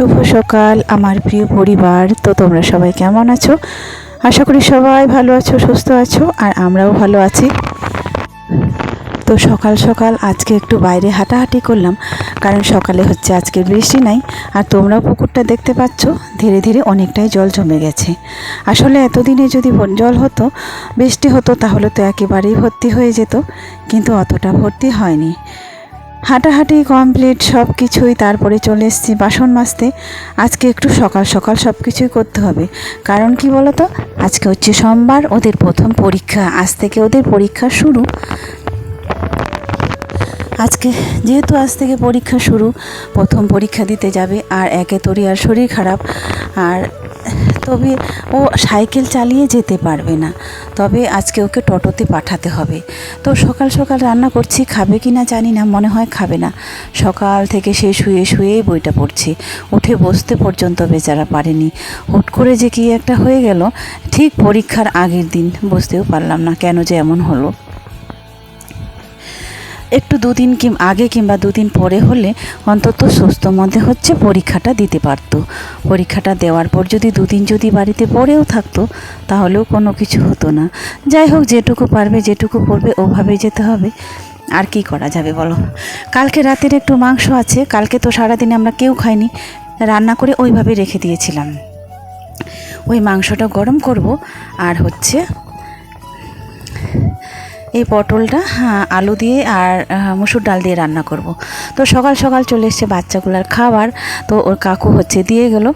শুভ সকাল, আমার প্রিয় পরিবার। তো তোমরা সবাই কেমন আছো? আশা করি সবাই ভালো আছো, সুস্থ আছো, আর আমরাও ভালো আছি। তো সকাল সকাল আজকে একটু বাইরে হাঁটাহাঁটি করলাম, কারণ সকালে হচ্ছে আজকে বৃষ্টি নাই, আর তোমরাও পুকুরটা দেখতে পাচ্ছ, ধীরে ধীরে অনেকটাই জল জমে গেছে। আসলে এতদিনে যদি জল হতো, বৃষ্টি হতো, তাহলে তো একেবারেই ভর্তি হয়ে যেত, কিন্তু অতটা ভর্তি হয়নি। হাঁটাহাঁটি কমপ্লিট সব কিছুই তারপরে চলে এসেছি বাসন মাজতে। আজকে একটু সকাল সকাল সব কিছুই করতে হবে। কারণ কি বলতো? আজকে হচ্ছে সোমবার, ওদের প্রথম পরীক্ষা। আজ থেকে ওদের পরীক্ষা শুরু। আজকে যেহেতু আজ থেকে পরীক্ষা শুরু, প্রথম পরীক্ষা দিতে যাবে। আর একে তোরই আর শরীর খারাপ। আর তবে ও সাইকেল চালিয়ে যেতে পারবে না। তবে আজকে ওকে টোটোতে পাঠাতে হবে। তো সকাল সকাল রান্না করছি, খাবে কি না জানি না, মনে হয় খাবে না। সকাল থেকে সে শুয়ে শুয়েই বইটা পড়ছে। উঠে বসতে পর্যন্ত বেচারা পারেনি। হুট করে যে কি একটা হয়ে গেল, ঠিক পরীক্ষার আগের দিন, বুঝতেও পারলাম না কেন যে এমন হলো। একটু দুদিন কিম, আগে কিংবা দুদিন পরে হলে অন্তত সুস্থ মধ্যে হচ্ছে পরীক্ষাটা দিতে পারতো। পরীক্ষাটা দেওয়ার পর যদি দুদিন যদি বাড়িতে পড়েও থাকতো, তাহলেও কোনো কিছু হতো না। যাই হোক, যেটুকু পারবে, যেটুকু পড়বে, ওভাবে যেতে হবে। আর কি করা যাবে বলো? কালকে রাতের একটু মাংস আছে, কালকে তো সারাদিনে আমরা কেউ খাইনি। রান্না করে ওইভাবে রেখে দিয়েছিলাম। ওই মাংসটা গরম করব, আর হচ্ছে এই পটলটা হ্যাঁ, আলু দিয়ে আর মুসুর ডাল দিয়ে রান্না করব। তো সকাল সকাল চলে এসছে বাচ্চাগুলোর খাবার। তো ওর কাকু হচ্ছে দিয়ে গেল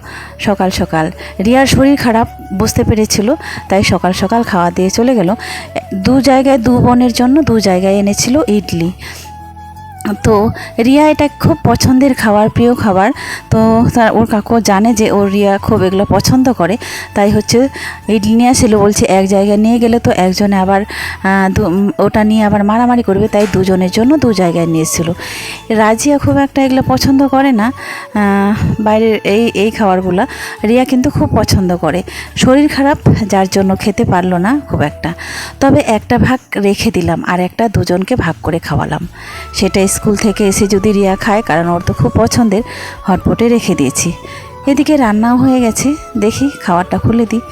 সকাল সকাল। রিয়ার শরীর খারাপ বুঝতে পেরেছিল তাই সকাল সকাল খাওয়া দিয়ে চলে গেল। দু জায়গায় দু বনের জন্য দু জায়গায় এনেছিল ইডলি। তো রিয়া এটা খুব পছন্দের খাবার, প্রিয় খাবার। তো তার, ওর কাকু জানে যে ওর রিয়া খুব এগুলো পছন্দ করে। তাই হচ্ছে ইডলি নিয়ে আসছিল বলছে, এক জায়গায় নিয়ে গেলে তো একজনে আবার ওটা নিয়ে আবার মারামারি করবে, তাই দুজনের জন্য দু জায়গায় নিয়ে এসেছিল। রাজিয়া খুব একটা এগুলো পছন্দ করে না। বাইরের এই এই খাবারগুলো রিয়া কিন্তু খুব পছন্দ করে। শরীর খারাপ, যার জন্য খেতে পারল না খুব একটা। তবে একটা ভাগ রেখে দিলাম, আর একটা দুজনকে ভাগ করে খাওয়ালাম। সেটা স্কুল থেকে এসে যদি রিয়া খায়, কারণ ওর তো খুব পছন্দের, হটপটে রেখে দিয়েছি। এদিকে রান্নাও হয়ে গেছে, দেখি খাবারটা খুলে দিই।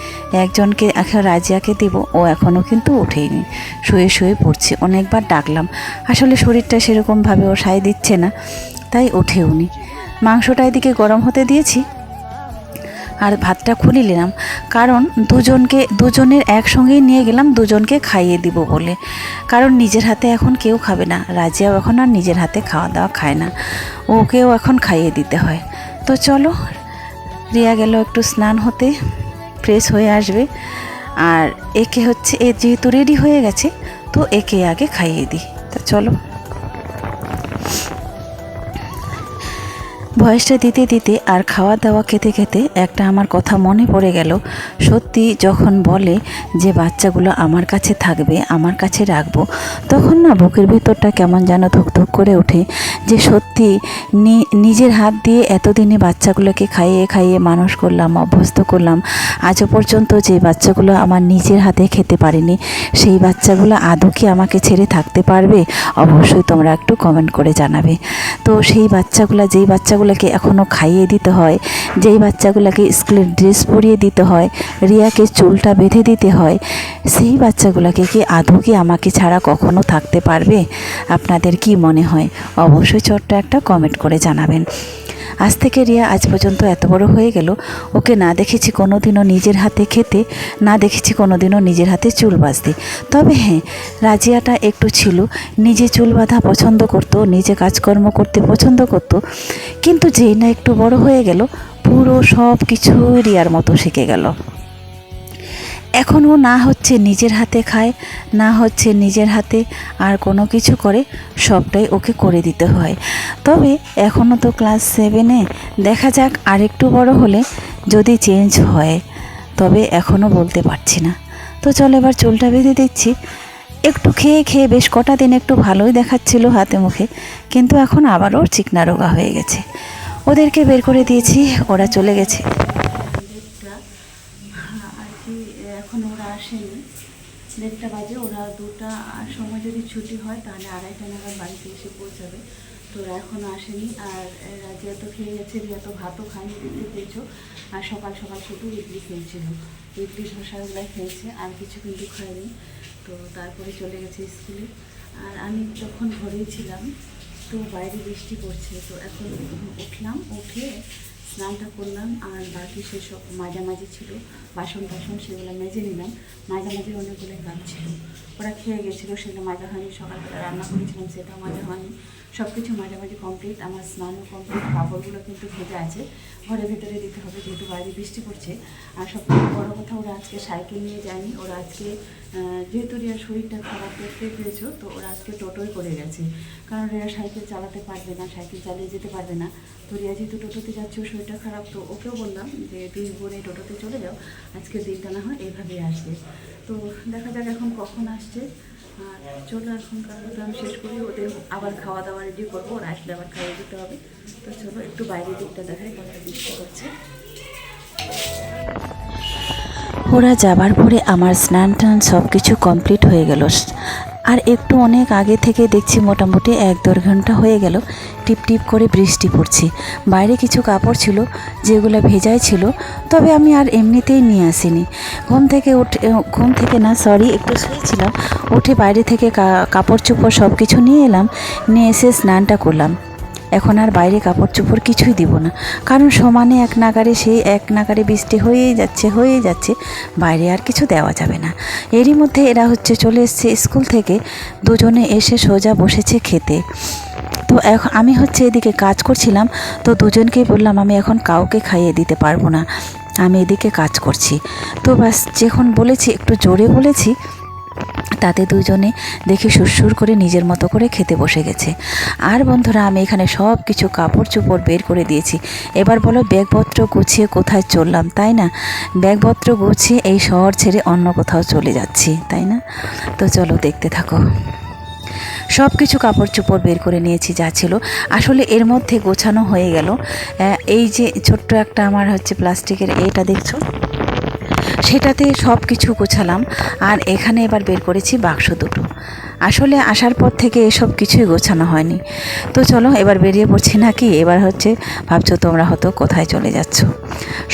একজনকে এখন রাজিয়াকে দিব, ও এখনও কিন্তু ওঠেইনি শুয়ে শুয়ে পড়ছে, অনেকবার ডাকলাম। আসলে শরীরটা সেরকমভাবে ও সায় দিচ্ছে না, তাই ওঠেও নি মাংসটা এদিকে গরম হতে দিয়েছি আর ভাতটা খুলে নিলাম। কারণ দুজনকে, দুজনের একসঙ্গেই নিয়ে গেলাম, দুজনকে খাইয়ে দিব বলে। কারণ নিজের হাতে এখন কেউ খাবে না। রাজিয়াও এখন আর নিজের হাতে খাওয়া দাওয়া খায় না। ওকেও এখন খাইয়ে দিতে হয়। তো চলো, রিয়া গেল একটু স্নান হতে ফ্রেশ হয়ে আসবে। আর একে হচ্ছে, এ যেহেতু রেডি হয়ে গেছে, তো একে আগে খাইয়ে দিই। তো চলো। ভয়েসটা দিতে দিতে আর খাওয়া দাওয়া খেতে খেতে একটা আমার কথা মনে পড়ে গেল। সত্যি যখন বলে যে বাচ্চাগুলো আমার কাছে থাকবে, আমার কাছে রাখব, তখন না বুকের ভেতরটা কেমন যেন ধুকধুক করে ওঠে যে সত্যি নিজের হাত দিয়ে এতদিনে বাচ্চাগুলোকে খাইয়ে খাইয়ে মানুষ করলাম, অভ্যস্ত করলাম, আজও পর্যন্ত যে বাচ্চাগুলো আমার নিজের হাতে খেতে পারিনি, সেই বাচ্চাগুলো আদৌ কি আমাকে ছেড়ে থাকতে পারবে? অবশ্যই তোমরা একটু কমেন্ট করে জানাবে। তো সেই বাচ্চাগুলো, যেই বাচ্চাগুলোকে এখনও খাইয়ে দিতে হয়, যেই বাচ্চাগুলোকে স্কুলের ড্রেস পরিয়ে দিতে হয়, রিয়াকে চুলটা বেঁধে দিতে হয়, সেই বাচ্চাগুলোকে কি আদৌ কি আমাকে ছাড়া কখনো থাকতে পারবে? আপনাদের কি মনে হয়? অবশ্যই ছোট্ট একটা কমেন্ট করে জানাবেন। আজ থেকে রিয়া আজ পর্যন্ত এত বড় হয়ে গেল, ওকে না দেখেছি কোনো দিনও নিজের হাতে খেতে, না দেখেছি কোনো দিনও নিজের হাতে চুল বাঁধতে। তবে হ্যাঁ রাজিয়াটা একটু ছিল, নিজে চুল বাঁধা পছন্দ করতো, নিজে কাজকর্ম করতে পছন্দ করতো, কিন্তু যেই না একটু বড় হয়ে গেল, পুরো সব কিছু রিয়ার মতো শিখে গেল। এখন ও না হচ্ছে নিজের হাতে খায়, না হচ্ছে নিজের হাতে আর কোনো কিছু করে, সবটাই ওকে করে দিতে হয়। তবে এখনও তো ক্লাস সেভেনে দেখা যাক আরেকটু বড় হলে যদি চেঞ্জ হয়, তবে এখনও বলতে পারছি না। তো চলো এবার চুলটা বেঁধে দিচ্ছি। একটু খেয়ে খেয়ে বেশ কটা দিন একটু ভালোই দেখাচ্ছিল হাতে মুখে, কিন্তু এখন আবারও চিকনা রোগা হয়ে গেছে। ওদেরকে বের করে দিয়েছি, ওরা চলে গেছে আর কি এখন ওরা আসেনি দেড়টা বাজে, ওরা দুটা সময় যদি ছুটি হয়, তাহলে আড়াইটা নাগাদ বাড়িতে এসে পৌঁছাবে। তো ওরা এখনও আসেনি, আর রাজিয়া তো খেয়ে গেছে, রিয়া তো ভাতও খায়নি, দেখতে পেয়েছ। আর সকাল সকাল শুধু ইডলি খেয়েছিল ইডলি শশাগুলাই খেয়েছে, আর কিছু কিন্তু খায়নি। তো তারপরে চলে গেছে স্কুলে। আর আমি যখন ঘরেই ছিলাম, তো বাইরে বৃষ্টি পড়ছে, তো এখন উঠলাম, উঠে স্নানটা করলাম আর বাকি সেসব মাঝামাঝি ছিল বাসন টাসন সেগুলো মেজে নিলাম। মাঝামাঝি অনেকগুলো কাজ ছিল। ওরা খেয়ে গেছিল সেগুলো মাজা হয়নি, সকালবেলা রান্না করেছিলাম সেটা মাজা হয়নি। সব কিছু মাঝামাঝি কমপ্লিট আমার স্নানও কমপ্লিট কাপড়গুলো কিন্তু ভেজা আছে। ঘরের ভিতরে দিতে হবে যেহেতু বাইরে বৃষ্টি পড়ছে। আর সব থেকে বড়ো কথা, ওরা আজকে সাইকেল নিয়ে যায়নি, ওরা আজকে যেহেতু রিয়ার শরীরটা খারাপ দেখতে পেয়েছ তো ওরা আজকে টোটোই করে গেছে। কারণ রিয়া সাইকেল চালাতে পারবে না, সাইকেল চালিয়ে যেতে পারবে না। তো রিয়া যেহেতু টোটোতে যাচ্ছে, ওর শরীরটা খারাপ, তো ওকেও বললাম যে দুই বোনে টোটোতে চলে যাও আজকে দিনটা না হয় এইভাবেই আসবে। তো দেখা যাক এখন কখন আসছে। আর চলো এখন কাজটা শেষ করি। ওদের আবার খাওয়া দাওয়া রেডি করব, ওরা আসলে আবার খাইয়ে দিতে হবে। তো চলো, একটু বাইরের দিকটা দেখাই কত বৃষ্টি করছে ওরা যাবার পরে আমার স্নান টান সব কিছু কমপ্লিট হয়ে গেল। আর একটু অনেক আগে থেকে দেখছি মোটামুটি এক দেড় ঘণ্টা হয়ে গেল টিপ টিপ করে বৃষ্টি পড়ছে। বাইরে কিছু কাপড় ছিল যেগুলো ভেজাই ছিল, তবে আমি আর এমনিতেই নিয়ে আসিনি। ঘুম থেকে উঠে ঘুম থেকে না সরি একটু শুয়েছিলাম। উঠে বাইরে থেকে কাপড় চোপড় সব কিছু নিয়ে এলাম, নিয়ে এসে স্নানটা করলাম। এখন আর বাইরে কাপড় চোপড় কিছুই দিব না। কারণ সমানে এক নাগারে সেই এক নাগারে বৃষ্টি হয়েই যাচ্ছে হয়েই যাচ্ছে। বাইরে আর কিছু দেওয়া যাবে না। এরই মধ্যে এরা হচ্ছে চলে এসছে স্কুল থেকে। দুজনে এসে সোজা বসেছে খেতে। তো এখন আমি হচ্ছে এদিকে কাজ করছিলাম। তো দুজনকেই বললাম, আমি এখন কাউকে খাইয়ে দিতে পারব না। আমি এদিকে কাজ করছি। তো বাস যখন বলেছি, একটু জোরে বলেছি তাতে দুজনে দেখি সুরসুর করে নিজের মতো করে খেতে বসে গেছে। আর বন্ধুরা, আমি এখানে সব কিছু কাপড় চোপড় বের করে দিয়েছি। এবার বলো, ব্যাগপত্র গুছিয়ে কোথায় চললাম, তাই না? ব্যাগপত্র গুছিয়ে এই শহর ছেড়ে অন্য কোথাও চলে যাচ্ছি, তাই না? তো চলো দেখতে থাকো। সব কিছু কাপড় চোপড় বের করে নিয়েছি, যা ছিল। আসলে এর মধ্যে গোছানো হয়ে গেল। এই যে ছোট্ট একটা আমার হচ্ছে প্লাস্টিকের এটা দেখছ? সেটাতে সব কিছু গোছালাম আর এখানে এবার বের করেছি বাক্স দুটো। আসলে আসার পর থেকে এসব কিছুই গোছানো হয়নি। তো চলো এবার বেরিয়ে পড়ছি নাকি? এবার হচ্ছে ভাবছ তোমরা হয়তো কোথায় চলে যাচ্ছ।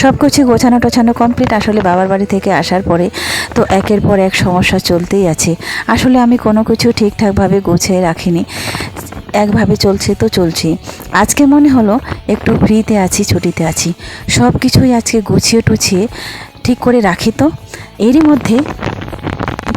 সব কিছু গোছানো টোছানো কমপ্লিট আসলে বাবার বাড়ি থেকে আসার পরে তো একের পর এক সমস্যা চলতেই আছে। আসলে আমি কোনো কিছু ঠিকঠাকভাবে গুছিয়ে রাখিনি। একভাবে চলছে তো চলছি। আজকে মনে হলো একটু ফ্রিতে আছি, ছুটিতে আছি। সব কিছুই আজকে গুছিয়ে টুছিয়ে ঠিক করে রাখি তো। এরই মধ্যে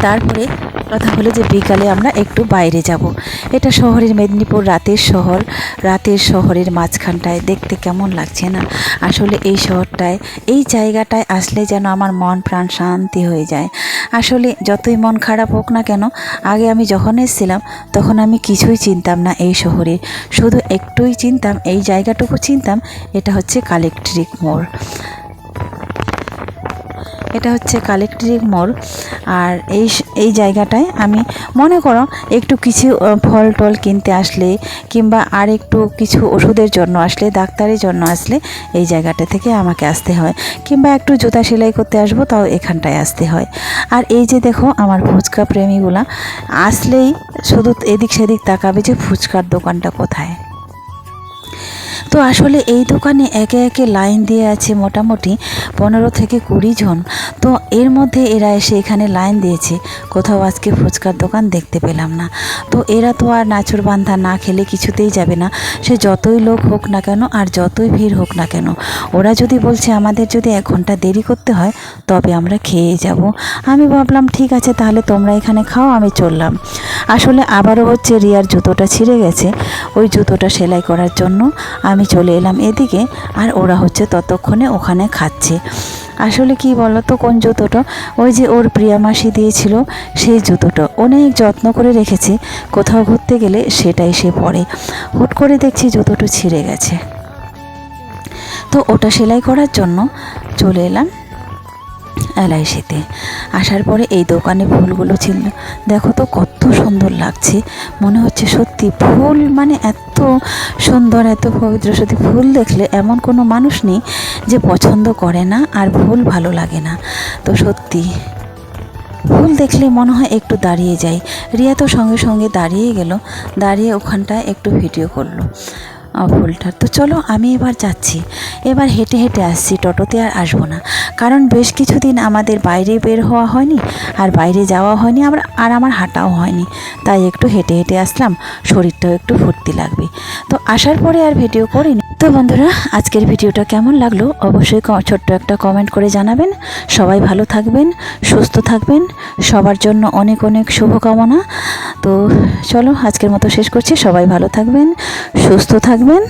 তারপরে কথা হলো যে বিকালে আমরা একটু বাইরে যাব। এটা শহরের মেদিনীপুর রাতের শহর। রাতের শহরের মাঝখানটায় দেখতে কেমন লাগছে না? আসলে এই শহরটায়, এই জায়গাটায় আসলে যেন আমার মন প্রাণ শান্তি হয়ে যায়। আসলে যতই মন খারাপ হোক না কেন, আগে আমি যখন এসেছিলাম, তখন আমি কিছুই চিনতাম না এই শহরে। শুধু একটুই চিনতাম, এই জায়গাটুকু চিনতাম, এটা হচ্ছে কালেকট্রিক মোড়। এটা হচ্ছে কালেকট্রিক মোড় আর এই এই জায়গাটায় আমি মনে করো একটু কিছু ফল টল কিনতে আসলে কিংবা আর একটু কিছু ওষুধের জন্য আসলে, ডাক্তারের জন্য আসলে এই জায়গাটা থেকে আমাকে আসতে হয়। কিংবা একটু জুতা সেলাই করতে আসব, তাও এখানটায় আসতে হয়। আর এই যে দেখো আমার ফুচকা প্রেমীগুলা, আসলেই শুধু এদিক সেদিক তাকাবে যে ফুচকার দোকানটা কোথায়। তো আসলে এই দোকানে একে একে লাইন দিয়ে আছে মোটামুটি পনেরো থেকে কুড়ি জন। তো এর মধ্যে এরা এসে এখানে লাইন দিয়েছে। কোথাও আজকে ফুচকার দোকান দেখতে পেলাম না। তো এরা তো আর নাচুর বান্ধা না খেলে কিছুতেই যাবে না। সে যতই লোক হোক না কেন আর যতই ভিড় হোক না কেন, ওরা যদি বলছে আমাদের যদি এক ঘণ্টা দেরি করতে হয়, তবে আমরা খেয়ে যাব। আমি ভাবলাম, ঠিক আছে, তাহলে তোমরা এখানে খাও, আমি চললাম। আসলে আবারও হচ্ছে রিয়ার জুতোটা ছিঁড়ে গেছে। ওই জুতোটা সেলাই করার জন্য আমি চলে এলাম এদিকে, আর ওরা হচ্ছে ততক্ষণে ওখানে খাচ্ছে। আসলে কি বলো তো কোন জুতোটা? ওই যে ওর প্রিয়া মাসি দিয়েছিল, সেই জুতোটা। অনেক যত্ন করে রেখেছে, কোথাও ঘুরতে গেলে সেটাই সে পরে। হুট করে দেখছি জুতোটা ছিঁড়ে গেছে। তো ওটা সেলাই করার জন্য চলে এলাম। এলআইসিতে আসার পরে এই দোকানে ফুলগুলো ছিল। দেখো তো কত সুন্দর লাগছে। মনে হচ্ছে সত্যি ফুল মানে এত সুন্দর, এত পবিত্র। সত্যি ফুল দেখলে এমন কোনো মানুষ নেই যে পছন্দ করে না আর ফুল ভালো লাগে না। তো সত্যি, ফুল দেখলে মনে হয় একটু দাঁড়িয়ে যাই। রিয়া তো সঙ্গে সঙ্গে দাঁড়িয়ে গেল। দাঁড়িয়ে ওখানটায় একটু ভিডিও করল। ফুলটার তো চলো আমি এবার যাচ্ছি। এবার হেঁটে হেঁটে আসছি, টোটোতে আর আসব না। কারণ বেশ কিছুদিন আমাদের বাইরে বের হওয়া হয়নি আর বাইরে যাওয়া হয়নি আমরা আর আমার হাঁটাও হয়নি। তাই একটু হেঁটে হেঁটে আসলাম, শরীরটাও একটু ফুর্তি লাগবে। তো আসার পরে আর ভিডিও করিনি। তো বন্ধুরা, আজকের ভিডিওটা কেমন লাগল অবশ্যই ছোট্ট একটা কমেন্ট করে জানাবেন। সবাই ভালো থাকবেন, সুস্থ থাকবেন, সবার জন্য অনেক অনেক শুভকামনা। তো চলো, আজকের মতো শেষ করছি। সবাই ভালো থাকবেন, সুস্থ থাকবেন।